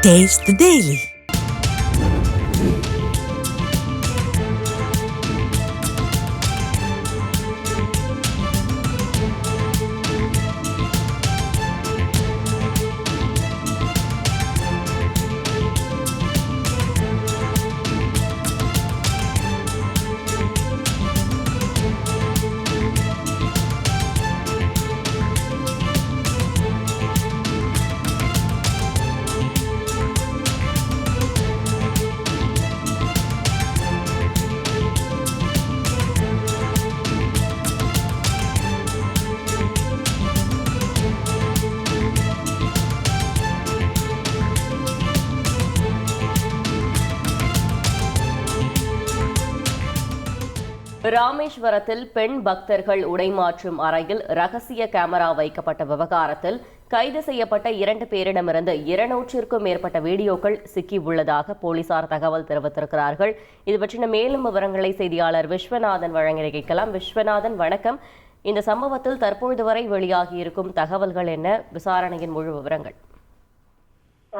Taste the Daily. ராமேஸ்வரத்தில் பெண் பக்தர்கள் உடைமாற்றும் அறையில் ரகசிய கேமரா வைக்கப்பட்ட விவகாரத்தில் கைது செய்யப்பட்ட இரண்டு பேரிடமிருந்து இருநூற்றிற்கும் மேற்பட்ட வீடியோக்கள் சிக்கியுள்ளதாக போலீசார் தகவல் தெரிவித்திருக்கிறார்கள். இது பற்றின மேலும் விவரங்களை செய்தியாளர் விஸ்வநாதன் வழங்க கேட்கலாம் விஸ்வநாதன் வணக்கம். இந்த சம்பவத்தில் தற்பொழுது வரை வெளியாகியிருக்கும் தகவல்கள் என்ன? விசாரணையின் முழு விவரங்கள்.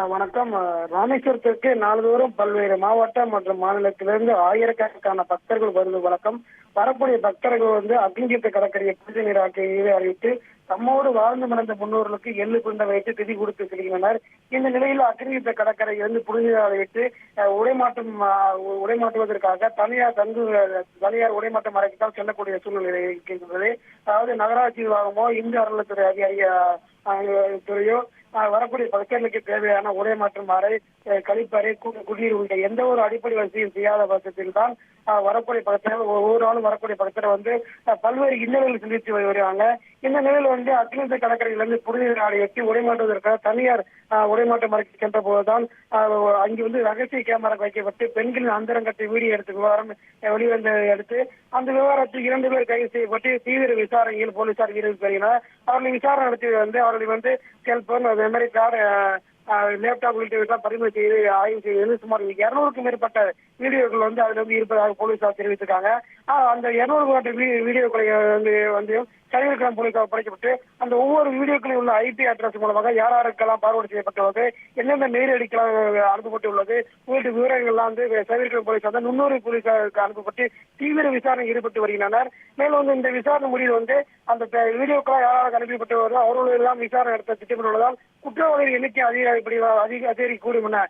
வணக்கம். ராமேஸ்வரத்திற்கு நாள்தோறும் பல்வேறு மாவட்ட மற்றும் மாநிலத்திலிருந்து ஆயிரக்கணக்கான பக்தர்கள் வருவது வழக்கம். வரக்கூடிய பக்தர்கள் வந்து அக்னிதீர்த்த கடற்கரையை புனித நீராக்கியை அறிவித்து தம்மோடு வாழ்ந்து மறைந்த முன்னோர்களுக்கு எள்ளு குண்ட வைத்து திதி கொடுத்து செல்கின்றனர். இந்த நிலையில் அக்னிதீர்த்த கடற்கரையிலிருந்து புனித நீராட வைத்து உடைமாற்றம் உடைமாற்றுவதற்காக தனியார் தங்கு தனியார் உடைமாற்றம் அறைக்குத்தான் செல்லக்கூடிய சூழ்நிலை இருக்கின்றது. அதாவது நகராட்சி நிர்வாகமோ இந்து அறநிலைத்துறை அதிகாரி துறையோ வரக்கூடிய பக்தர்களுக்கு தேவையான உடை மற்றும் அறை கழிப்பறை கு- குடிநீர் உள்ளிட்ட எந்த ஒரு அடிப்படை வசதியும் செய்யாத பட்சத்தில் தான் வரக்கூடிய பக்தர்கள் ஒவ்வொரு நாளும் வரக்கூடிய பக்தரை வந்து பல்வேறு இன்னல்கள் சந்தித்து வருகிறாங்க. இந்த நிலையில் வந்து அக்னிந்த கடற்கரையிலிருந்து புனித நாடு எட்டி உடைமாற்றுவதற்காக தனியார் உடைமாற்றம் அறைக்கு சென்ற போதுதான் அங்கு வந்து ரகசிய கேமரா வைக்கப்பட்டு பெண்களின் அந்தரங்கத்தை வீடியோ எடுத்து விவகாரம் வெளிவந்த வெளிவந்ததை அடுத்து அந்த விவகாரத்தில் இரண்டு பேர் கைது செய்யப்பட்டு தீவிர விசாரணையில் போலீசார் வீரர்கள் வருகின்றனர் அவர்களை விசாரணை நடத்தி வந்து அவர்களை வந்து செல்போன் மாதிரி கார்டு லேப்டாப் உள்ளிட்டவற்றை பறிமுதல் செய்து ஆய்வு செய்தது சுமார் இருநூறுக்கும் மேற்பட்ட வீடியோக்கள் வந்து அதுல வந்து இருப்பதாக போலீசார் தெரிவித்திருக்காங்க. அந்த இருநூறு மேற்பட்ட வீடியோக்களை வந்து வந்து சைபர் போலீசார் படைக்கப்பட்டு அந்த ஒவ்வொரு வீடியோக்களில் உள்ள ஐபி அட்ரஸ் மூலமாக யார் யாருக்கெல்லாம் பார்வர்டு செய்யப்பட்டுள்ளது எந்தெந்த மெயில் அனுப்பப்பட்டு அனுப்பப்பட்டுள்ளது உள்ளிட்ட விவரங்கள்லாம் வந்து சைபர் போலீசார் வந்து நுண்ணூறு போலீசாருக்கு அனுப்பப்பட்டு தீவிர விசாரணை ஈடுபட்டு வருகின்றனர். மேலும் வந்து இந்த விசாரணை முடிவில் வந்து அந்த வீடியோக்கெல்லாம் யாராருக்கு அனுப்பப்பட்டு வருதோ அவர்களுடைய எல்லாம் விசாரணை நடத்த திட்டமிட்டுள்ளதால் குற்றவாளிகள் எண்ணிக்கை இப்படி அதிக அதிகரி கூடும் என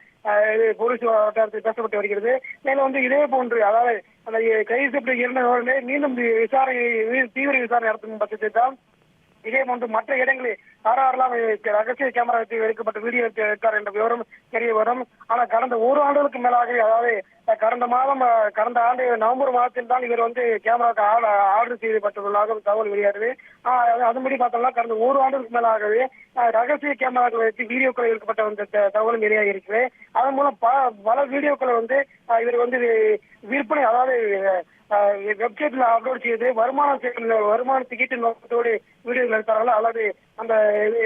போலீஸ் வட்டாரத்தில் பேசப்பட்டு வருகிறது. மேலும் வந்து இதே போன்று அதாவது அந்த கைது செய்யப்பட்ட இரண்டு நபர்களே மீண்டும் விசாரணை தீவிர விசாரணை நடத்தும் பட்சத்தை தான் இதே போன்று மற்ற இடங்களில் யாரெல்லாம் ரகசிய கேமரா வைத்து எடுக்கப்பட்ட வீடியோ எடுத்தார் என்ற விவரம் தெரிய வரும். ஆனால் கடந்த ஒரு ஆண்டுகளுக்கு மேலாகவே அதாவது கடந்த மாதம் கடந்த ஆண்டு நவம்பர் மாதத்தில் தான் இவர் வந்து கேமராவுக்கு ஆர்டர் செய்யப்பட்டுள்ளதாக தகவல் வெளியாடுது ஆஹ், அது- அதன்படி பார்த்தோம்னா கடந்த ஒரு ஆண்டுக்கு மேலாகவே ரகசிய கேமராக்களை வைத்து வீடியோக்களை எடுக்கப்பட்ட வந்த த- தகவலும் வெளியாக இருக்குது அதன் மூலம் பல பல வீடியோக்களை வந்து இவர் வந்து விற்பனை அதாவது வெப்சைட்ல அப்லோட் செய்து வருமானம் செயல் வருமான நோக்கத்தோடு வீடியோ எடுத்தார்களா அல்லது அந்த இது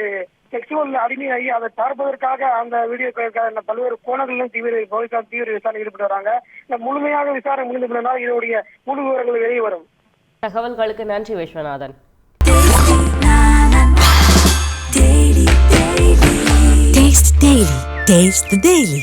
செக்ஷுவல் அடிமையாகி அதை பார்ப்பதற்காக அந்த வீடியோக்களுக்காக பல்வேறு கோணங்களிலும் தீவிர போலீசார் தீவிர விசாரணை ஈடுபட்டு வராங்க இந்த முழுமையாக விசாரணை முடிந்து பின்னால் இதனுடைய முழு விவரங்கள் வெளியே வரும் தகவல்களுக்கு நன்றி Viswanathan Taste the Daily. Taste the Daily.